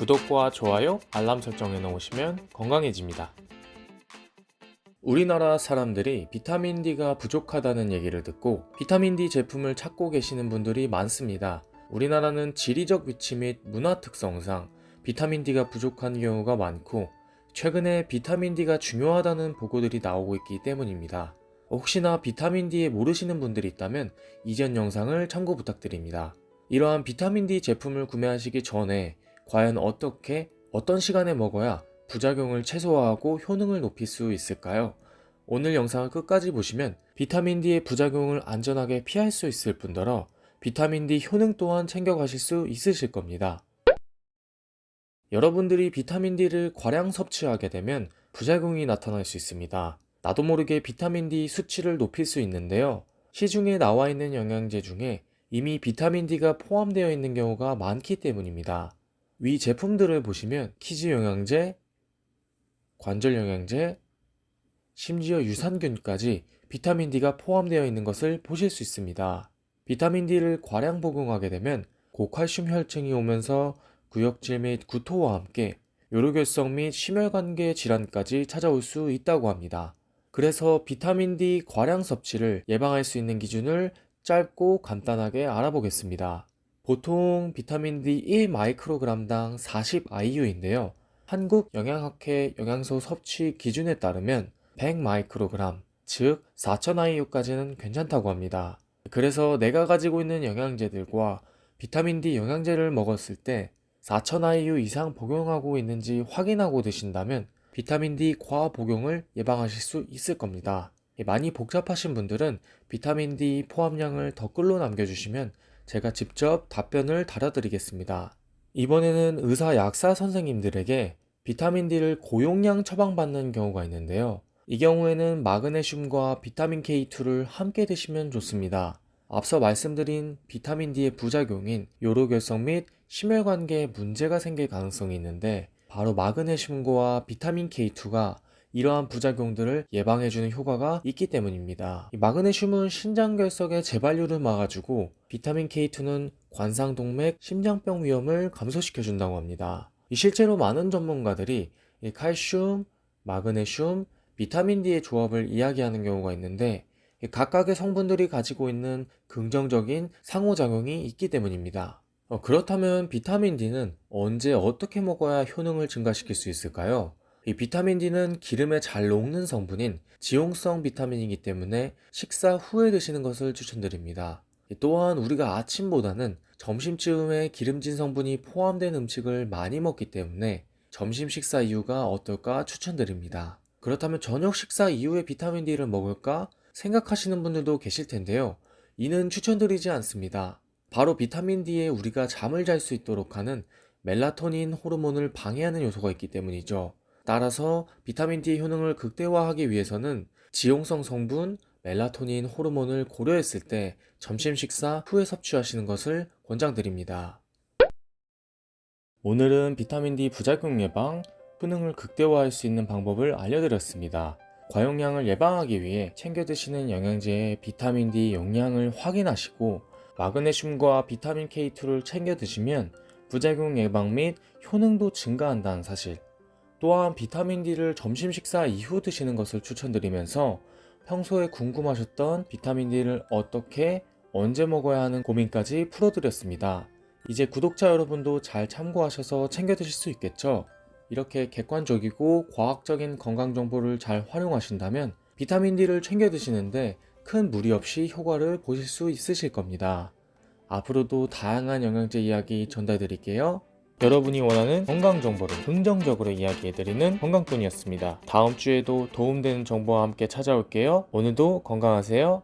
구독과 좋아요, 알람 설정해 놓으시면 건강해집니다. 우리나라 사람들이 비타민 D가 부족하다는 얘기를 듣고 비타민 D 제품을 찾고 계시는 분들이 많습니다. 우리나라는 지리적 위치 및 문화 특성상 비타민 D가 부족한 경우가 많고 최근에 비타민 D가 중요하다는 보고들이 나오고 있기 때문입니다. 혹시나 비타민 D에 모르시는 분들이 있다면 이전 영상을 참고 부탁드립니다. 이러한 비타민 D 제품을 구매하시기 전에 과연 어떻게 어떤 시간에 먹어야 부작용을 최소화하고 효능을 높일 수 있을까요? 오늘 영상을 끝까지 보시면 비타민 D의 부작용을 안전하게 피할 수 있을 뿐더러 비타민 D 효능 또한 챙겨가실 수 있으실 겁니다. 여러분들이 비타민 D를 과량 섭취하게 되면 부작용이 나타날 수 있습니다. 나도 모르게 비타민 D 수치를 높일 수 있는데요. 시중에 나와 있는 영양제 중에 이미 비타민 D가 포함되어 있는 경우가 많기 때문입니다. 위 제품들을 보시면 키즈 영양제, 관절 영양제, 심지어 유산균까지 비타민 D가 포함되어 있는 것을 보실 수 있습니다. 비타민 D를 과량 복용하게 되면 고칼슘 혈증이 오면서 구역질 및 구토와 함께 요로결석 및 심혈관계 질환까지 찾아올 수 있다고 합니다. 그래서 비타민 D 과량 섭취를 예방할 수 있는 기준을 짧고 간단하게 알아보겠습니다. 보통 비타민 D 1 마이크로그램당 40 IU인데요. 한국 영양학회 영양소 섭취 기준에 따르면 100 마이크로그램, 즉 4000 IU까지는 괜찮다고 합니다. 그래서 내가 가지고 있는 영양제들과 비타민 D 영양제를 먹었을 때 4000 IU 이상 복용하고 있는지 확인하고 드신다면 비타민 D 과하 복용을 예방하실 수 있을 겁니다. 많이 복잡하신 분들은 비타민 D 포함량을 댓글로 남겨주시면 제가 직접 답변을 달아드리겠습니다. 이번에는 의사 약사 선생님들에게 비타민 D를 고용량 처방받는 경우가 있는데요. 이 경우에는 마그네슘과 비타민 K2를 함께 드시면 좋습니다. 앞서 말씀드린 비타민 D의 부작용인 요로결석 및 심혈관계에 문제가 생길 가능성이 있는데 바로 마그네슘과 비타민 K2가 이러한 부작용들을 예방해주는 효과가 있기 때문입니다. 이 마그네슘은 신장결석의 재발률을 막아주고 비타민 K2는 관상동맥 심장병 위험을 감소시켜준다고 합니다. 이 실제로 많은 전문가들이 이 칼슘, 마그네슘, 비타민 D의 조합을 이야기하는 경우가 있는데 이 각각의 성분들이 가지고 있는 긍정적인 상호작용이 있기 때문입니다. 어, 그렇다면 비타민 D는 언제 어떻게 먹어야 효능을 증가시킬 수 있을까요? 이 비타민 D는 기름에 잘 녹는 성분인 지용성 비타민이기 때문에 식사 후에 드시는 것을 추천드립니다. 또한 우리가 아침보다는 점심쯤에 기름진 성분이 포함된 음식을 많이 먹기 때문에 점심 식사 이후가 어떨까 추천드립니다. 그렇다면 저녁 식사 이후에 비타민 D를 먹을까 생각하시는 분들도 계실 텐데요. 이는 추천드리지 않습니다. 바로 비타민 D에 우리가 잠을 잘 수 있도록 하는 멜라토닌 호르몬을 방해하는 요소가 있기 때문이죠. 따라서 비타민 D의 효능을 극대화하기 위해서는 지용성 성분, 멜라토닌 호르몬을 고려했을 때 점심 식사 후에 섭취하시는 것을 권장드립니다. 오늘은 비타민 D 부작용 예방, 효능을 극대화할 수 있는 방법을 알려드렸습니다. 과용량을 예방하기 위해 챙겨 드시는 영양제의 비타민 D 용량을 확인하시고 마그네슘과 비타민 K2를 챙겨 드시면 부작용 예방 및 효능도 증가한다는 사실. 또한 비타민 D를 점심 식사 이후 드시는 것을 추천드리면서 평소에 궁금하셨던 비타민 D를 어떻게 언제 먹어야 하는 고민까지 풀어드렸습니다. 이제 구독자 여러분도 잘 참고하셔서 챙겨 드실 수 있겠죠? 이렇게 객관적이고 과학적인 건강 정보를 잘 활용하신다면 비타민 D를 챙겨 드시는데 큰 무리 없이 효과를 보실 수 있으실 겁니다. 앞으로도 다양한 영양제 이야기 전달 드릴게요. 여러분이 원하는 건강 정보를 긍정적으로 이야기해드리는 건강꾼이었습니다. 다음 주에도 도움되는 정보와 함께 찾아올게요. 오늘도 건강하세요.